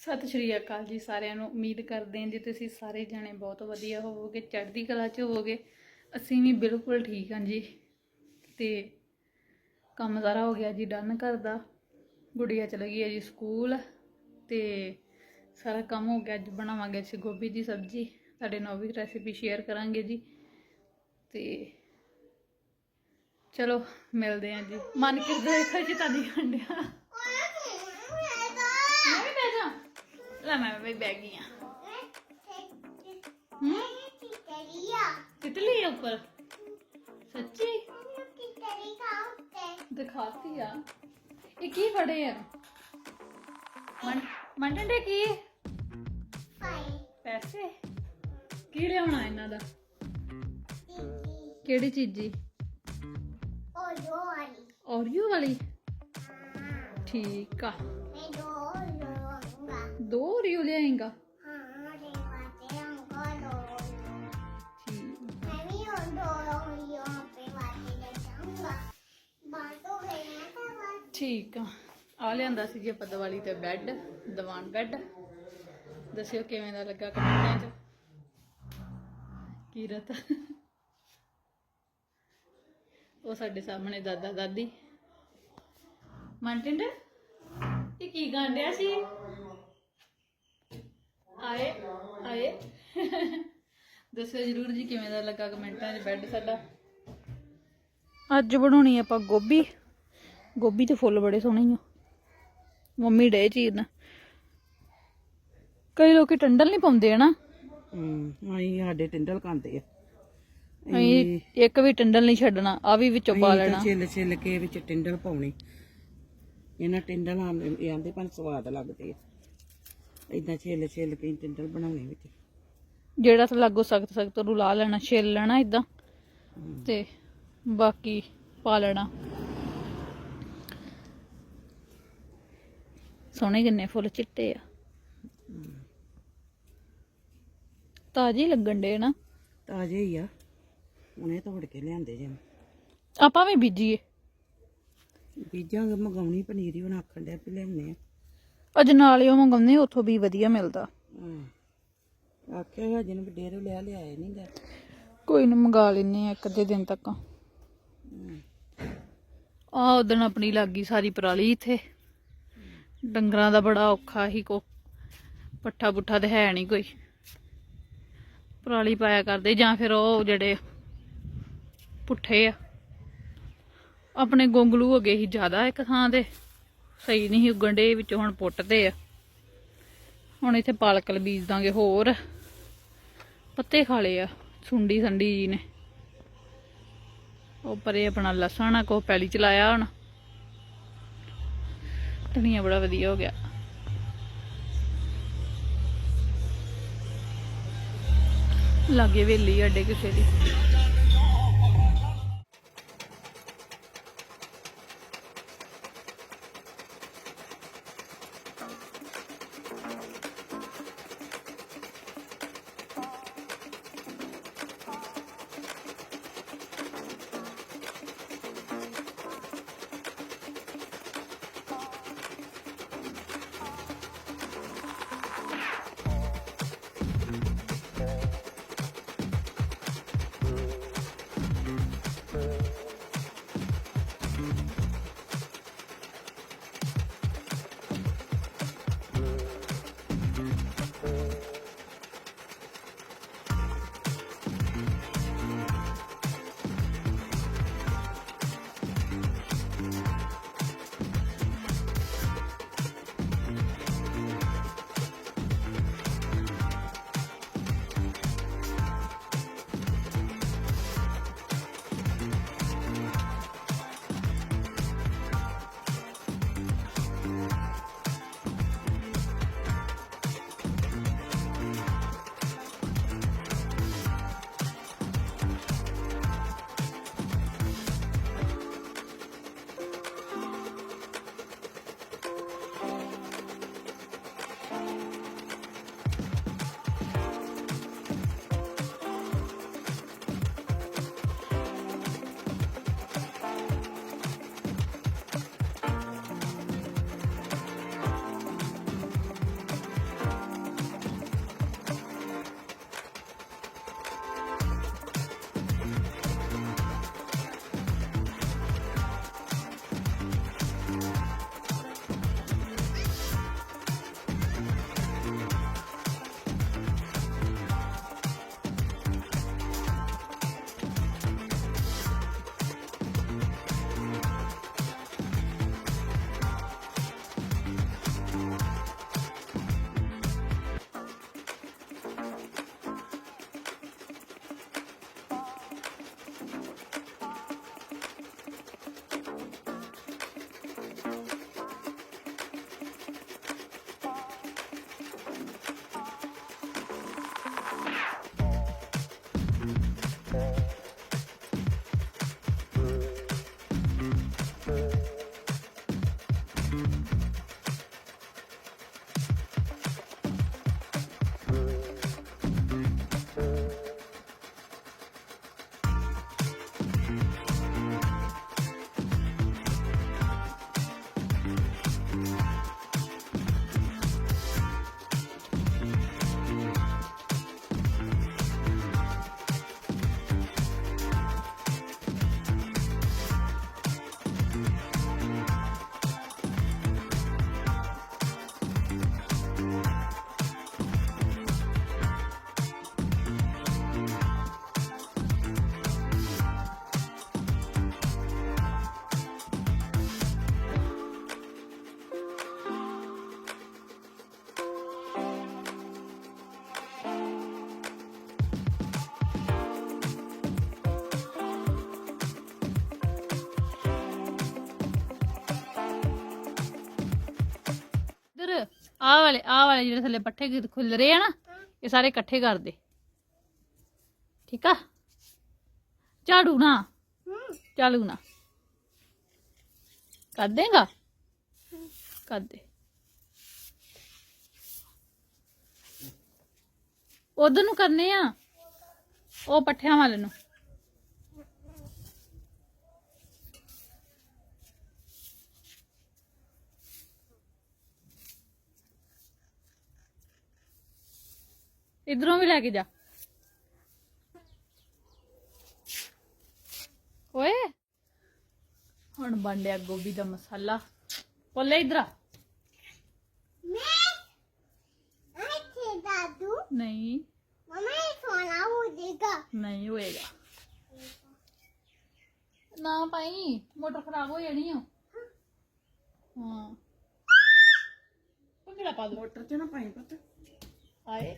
ਸਤਿ ਸ਼੍ਰੀ ਅਕਾਲ ਜੀ ਸਾਰਿਆਂ ਨੂੰ। ਉਮੀਦ ਕਰਦੇ ਹਾਂ ਜੀ ਤੁਸੀਂ ਸਾਰੇ ਜਾਣੇ ਬਹੁਤ ਵਧੀਆ ਹੋਵੋਗੇ, ਚੜ੍ਹਦੀ ਕਲਾ 'ਚ ਹੋਵੋਗੇ। ਅਸੀਂ ਵੀ ਬਿਲਕੁਲ ਠੀਕ ਹਾਂ ਜੀ। ਤੇ ਕੰਮ ਸਾਰਾ ਹੋ ਗਿਆ ਜੀ ਡਨ ਘਰ ਦਾ। ਗੁੜੀਆ ਚਲ ਗਈ ਹੈ ਜੀ ਸਕੂਲ। ਤੇ ਸਾਰਾ ਕੰਮ ਹੋ ਗਿਆ, ਅੱਜ ਬਣਾਵਾਂਗੇ ਅਸੀਂ ਗੋਭੀ ਦੀ ਸਬਜ਼ੀ। ਤੁਹਾਡੇ ਨਾਲ ਵੀ ਰੈਸਿਪੀ ਸ਼ੇਅਰ ਕਰਾਂਗੇ ਜੀ। ਤੇ ਚਲੋ, ਮਿਲਦੇ ਹਾਂ ਜੀ। ਮਨ ਕਿਰਦਾ ਦੇਖੋ ਜੀ ਤੁਹਾਡੀ ਨਹੀਂ ਹੰਡਿਆ ਮੈਂ ਵੀ ਬਹਿ ਜਾ ਲੈ ਮੈਂ ਵੀ ਬਹਿ ਗਈ ਆ। ਹੂੰ? ਤਿਤਲੀ ਉੱਪਰ? ਸੱਚੀ? ਦਿਖਾਤੀ ਆ। ਇਹ ਕੀ ਫੜੇ ਆ? ਮੰ ਮੰਡੇ ਕੀ? ਪੈਸੇ? ਕੀ ਲਿਆਉਣਾ ਇਹਨਾਂ ਦਾ? ਕਿਹੜੀ ਚੀਜ਼ੀ? ਔਰੀਓ ਵਾਲੀ? ਠੀਕ ਆ। ਦੋ ਔਰੀਓ ਲਿਆਏਗਾ? ਠੀਕ। ਠੀਕ ਆ। ਆ ਲਿਆਂਦਾ ਸੀ ਜੀ ਆਪਾਂ ਦੀਵਾਲੀ ਤੇ ਬੈੱਡ ਦੀਵਾਨ ਬੈੱਡ। ਦੱਸਿਓ ਕਿਵੇਂ ਦਾ ਲੱਗਾ ਕਮੈਂਟਾਂ 'ਚ? ਕੀਰਤ। ਉਹ ਸਾਡੇ ਸਾਹਮਣੇ ਦਾਦਾ ਦਾਦੀ। ਮਨਟਿੰਡ ਇਹ ਕੀ ਗਾਂਡਿਆ ਸੀ? ਆਏ ਆਏ। ਦੱਸਿਓ ਜਰੂਰ ਜੀ ਕਿਵੇਂ ਦਾ ਲੱਗਾ ਕਮੈਂਟਾਂ 'ਚ ਬੈੱਡ ਸਾਡਾ? ਅੱਜ ਬਣਾਉਣੀ ਆਪਾਂ ਗੋਭੀ। ਗੋਭੀ ਤੇ ਫੁੱਲ ਬੜੇ ਸੋਹਣੇ ਆ। ਮੰਮੀ ਡੇ ਚੀਰਨ ਕਈ ਲੋਕੀ ਟੰਡਲ ਨਹੀਂ ਪਾਉਂਦੇ ਹਨਾ? ਹੂੰ ਅਸੀਂ ਸਾਡੇ ਟਿੰਡਲ ਖਾਂਦੇ ਆ। ਅਸੀਂ ਇੱਕ ਵੀ ਟੰਡਲ ਨਹੀਂ ਛੱਡਣਾ ਆ ਵੀ ਵਿੱਚੋਂ ਪਾ ਲੈਣਾ। ਛਿੱਲ ਛਿੱਲ ਕੇ ਵਿੱਚ ਟਿੰਡਲ ਪਾਉਣੇ। ਇਹਨਾਂ ਟਿੰਡਲ ਆਂਦੇ ਆਂਦੇ ਪਰ ਸਵਾਦ ਲੱਗਦੇ ਆ। ਇਦਾਂ ਛਿੱਲ ਛਿੱਲ ਕੇ ਟਿੰਡਲ ਬਣਾਉਣੇ ਵਿੱਚ। ਜਿਹੜਾ ਤਾਂ ਲਾਗੋ ਸਖਤ ਸਖਤ ਨੂੰ ਲਾ ਲੈਣਾ ਛਿੱਲ ਲੈਣਾ ਇਦਾਂ ਤੇ ਬਾਕੀ ਪਾ ਲੈਣਾ। ਸੋਹਣੇ ਕਿੰਨੇ ਫੁੱਲ ਚਿੱਟੇ ਆ। ਤਾਜ਼ੇ ਲੱਗਣ ਦੇ ਨਾ। ਤਾਜ਼ੇ ਹੀ ਆ। ਉਹਨੇ ਤੋੜ ਕੇ ਲਿਆਂਦੇ ਜੇ। ਆਪਾਂ ਵੀ ਬੀਜੀਏ। ਬੀਜਾਂਗੇ ਮਗਾਉਣੀ ਪਨੀਰੀ ਬਣਾ ਆਖਣ ਡਿਆ ਵੀ ਲਿਆਉਣੇ ਆ। ਅੱਜ ਨਾਲ ਹੀ ਉਹ ਮੰਗਾਉਂਦੇ ਉੱਥੋਂ ਵੀ ਵਧੀਆ ਮਿਲਦਾ। ਆਖਿਆ ਹਜੇ ਨੂੰ ਡੇਰੇ ਲਿਆ ਲਿਆਏ ਨਹੀਂ ਗਾ। ਕੋਈ ਨਾ ਮੰਗਾ ਲੈਨੇ ਆ ਇੱਕ ਅੱਧੇ ਦਿਨ ਤੱਕ। ਆ ਉਦਣ ਆਪਣੀ ਲੱਗੀ ਸਾਰੀ ਪਰਾਲੀ ਇੱਥੇ। ਡੰਗਰਾਂ ਦਾ ਬੜਾ ਔਖਾ ਹੀ ਕੋ ਪੱਠਾ ਪੁੱਠਾ ਤੇ ਹੈ ਨਹੀਂ ਕੋਈ। ਪਰਾਲੀ ਪਾਇਆ ਕਰਦੇ ਜਾਂ ਫਿਰ ਉਹ ਜਿਹੜੇ ਪੁੱਠੇ ਆ। ਆਪਣੇ ਗੋਂਗਲੂ ਹੋ ਗਏ ਸੀ ਜ਼ਿਆਦਾ ਇੱਕ ਥਾਂ ਤੇ। ਸਹੀ ਨਹੀਂ ਸੀ ਉੱਗਣ ਦੇ ਵਿੱਚ ਹੁਣ ਪੁੱਟਦੇ ਆ। ਹੁਣ ਇੱਥੇ ਪਾਲਕ ਬੀਜ ਦਾਂਗੇ ਹੋਰ। ਪੱਤੇ ਖਾ ਲਏ ਆ, ਸੁੰਡੀ ਸੰਡੀ ਜੀ ਨੇ। ਉਹ ਪਰੇ ਆਪਣਾ ਲਸਣ ਆ ਕੋ ਪੈਲੀ ਚਲਾਇਆ ਹੁਣ। ਧਨੀਆ ਬੜਾ ਵਧੀਆ ਹੋ ਗਿਆ। ਲਾਗੇ ਵੇਲੀ ਅੱਡੇ ਕਿਸੇ ਦੀ। ਆਹ ਵਾਲੇ ਆਹ ਵਾਲੇ ਜਿਹੜੇ ਥੱਲੇ ਪੱਠੇ ਖੁੱਲ ਰਹੇ ਆ ਨਾ, ਇਹ ਸਾਰੇ ਇਕੱਠੇ ਕਰ ਦੇ। ਠੀਕ ਆ? ਝਾੜੂ ਨਾ ਝਾੜੂ ਨਾ ਕਰ ਦੇਗਾ? ਕਰ ਦੇ। ਉਧਰ ਨੂੰ ਕਰਨੇ ਆ, ਉਹ ਪੱਠਿਆਂ ਵਾਲੇ ਨੂੰ। ਇਧਰੋਂ ਵੀ ਲੈ ਕੇ ਜਾ ਓਏ ਹੁਣ ਬਣ ਲਿਆ ਗੋਭੀ ਦਾ ਮਸਾਲਾ ਬੋਲੇ ਇਧਰ ਮੈਂ ਅੱਛੇ ਦਾਦੂ ਨਹੀਂ ਮਮਾ ਇਹ ਸੋਨਾ ਹੋ ਜਾਏਗਾ ਨਹੀਂ ਹੋਏਗਾ ਨਾ ਭਾਈ ਮੋਟਰ ਖਰਾਬ ਹੋ ਜਾਣੀ ਆ ਹਾਂ ਪੰਗੜਾ ਪਾ ਦੋ ਮੋਟਰ 'ਚ ਨਾ ਪਾਈ ਪੁੱਤ ਆਏ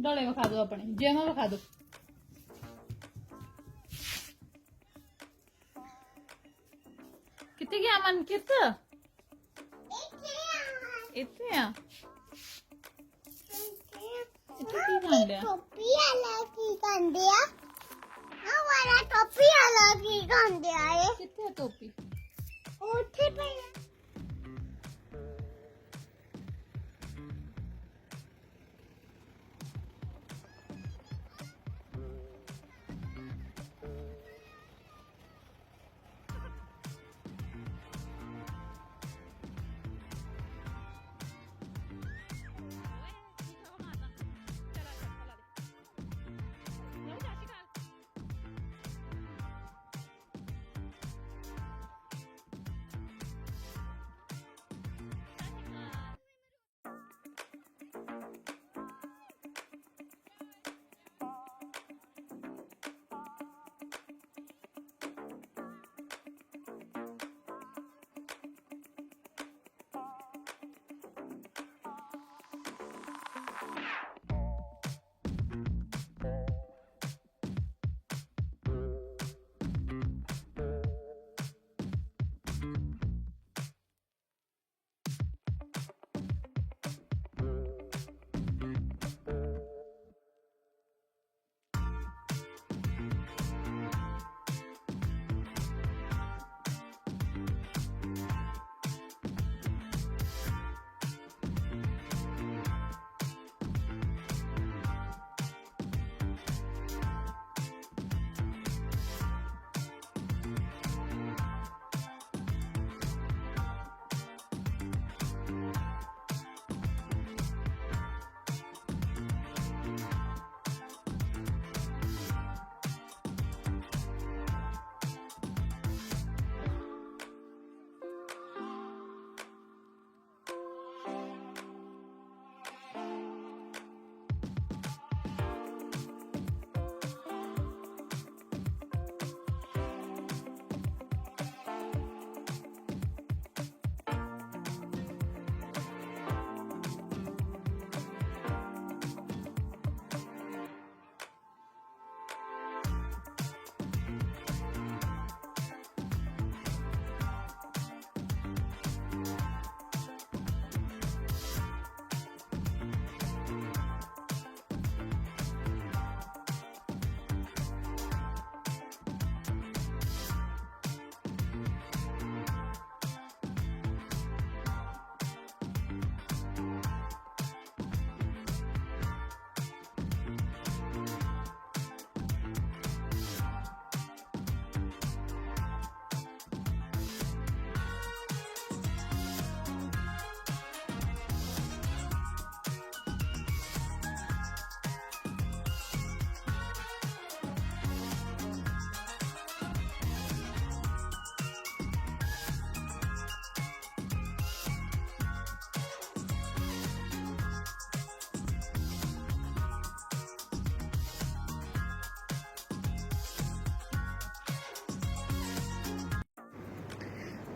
ਡੋਲੇ ਵਿਖਾ ਦੋ ਆਪਣੇ ਜੇਮਾ ਵਿਖਾ ਦੋ ਕਿੱਥੇ ਗਿਆ ਮਨਕਿਤ ਇੱਥੇ ਆ। ਇੱਥੇ ਆ ਕੀ ਕਰਨ ਡਿਆ? ਟੋਪੀ ਵਾਲਾ ਕੀ ਕੰਦੇ ਆ ਆ ਵਾਲਾ ਟੋਪੀ ਵਾਲਾ ਕੀ ਕੰਦੇ ਆ ਇਹ ਕਿੱਥੇ ਆ ਟੋਪੀ? ਉੱਥੇ ਪਈ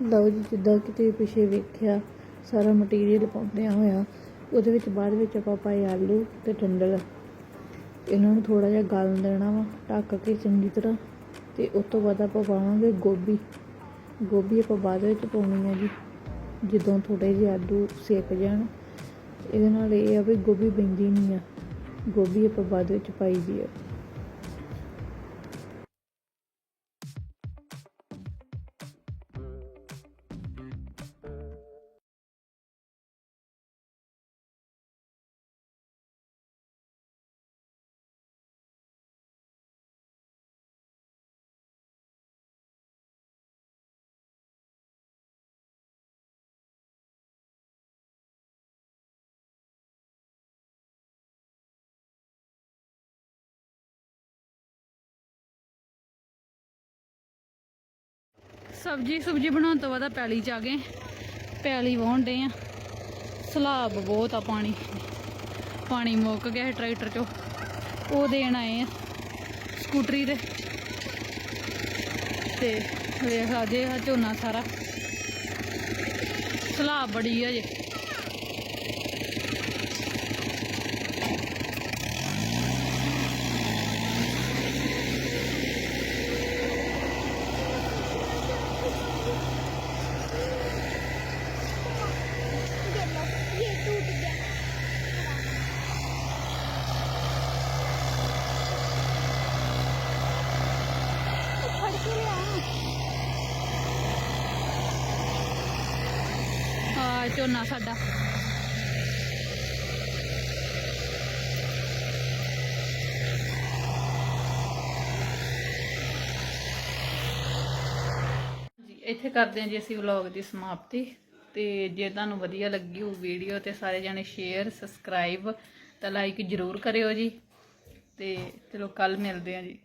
ਲਓ ਜੀ, ਜਿੱਦਾਂ ਕਿਤੇ ਤੁਸੀਂ ਪਿੱਛੇ ਵੇਖਿਆ, ਸਾਰਾ ਮਟੀਰੀਅਲ ਪਾਉਂਦਿਆਂ ਹੋਇਆ, ਉਹਦੇ ਵਿੱਚ ਬਾਅਦ ਵਿੱਚ ਆਪਾਂ ਪਾਏ ਆਲੂ ਤੇ ਟੰਡਲ ਇਹਨਾਂ ਨੂੰ ਥੋੜਾ ਜਿਹਾ ਗਲ ਦੇਣਾ ਵਾ, ਢੱਕ ਕੇ ਚੰਗੀ ਤਰ੍ਹਾਂ, ਤੇ ਉਸ ਤੋਂ ਬਾਅਦ ਆਪਾਂ ਪਾਵਾਂਗੇ ਗੋਭੀ। ਗੋਭੀ ਆਪਾਂ ਬਾਅਦ ਵਿੱਚ ਪਾਉਣੀ ਹੈ ਜੀ, ਜਦੋਂ ਥੋੜੇ ਜਿਹੇ ਆਲੂ ਸੇਕ ਜਾਣ। ਇਹਦੇ ਨਾਲ ਇਹ ਆ ਵੀ ਗੋਭੀ ਪੈਂਦੀ ਨਹੀਂ ਆ। ਗੋਭੀ ਆਪਾਂ ਬਾਅਦ ਵਿੱਚ ਪਾਈ ਦੀ ਆ। ਸਬਜੀ, ਸੁਬਜੀ ਬਣਾਉਣ ਤੋਂ ਬਾਅਦ ਪੈਲੀ ਚ ਆ ਗਏ। ਪੈਲੀ ਵਾਹੁਣ ਡੇ ਆ। ਸਲਾਬ ਬਹੁਤ ਆ ਪਾਣੀ। ਪਾਣੀ ਮੁੱਕ ਗਿਆ ਟਰੈਕਟਰ ਚੋਂ। ਉਹ ਦੇਣ ਆਏ ਆ ਸਕੂਟਰੀ ਤੇ। ਤੇ ਵੇਖ ਆ ਜੇ ਆ ਝੋਨਾ ਸਾਰਾ। ਸਲਾਬ ਬੜੀ ਆ ਜੇ। ਆ ਝੋਨਾ ਸਾਡਾ। ਇੱਥੇ ਕਰਦੇ ਹਾਂ ਜੀ ਅਸੀਂ ਵਲੌਗ ਦੀ ਸਮਾਪਤੀ। ਤੇ ਜੇ ਤੁਹਾਨੂੰ ਵਧੀਆ ਲੱਗੀ ਹੋ ਵੀਡੀਓ ਤੇ ਸਾਰੇ ਜਣੇ ਸ਼ੇਅਰ ਸਬਸਕ੍ਰਾਈਬ ਤਾਂ ਲਾਈਕ ਜਰੂਰ ਕਰਿਓ ਜੀ। ਤੇ ਚਲੋ ਕੱਲ ਮਿਲਦੇ ਹਾਂ ਜੀ।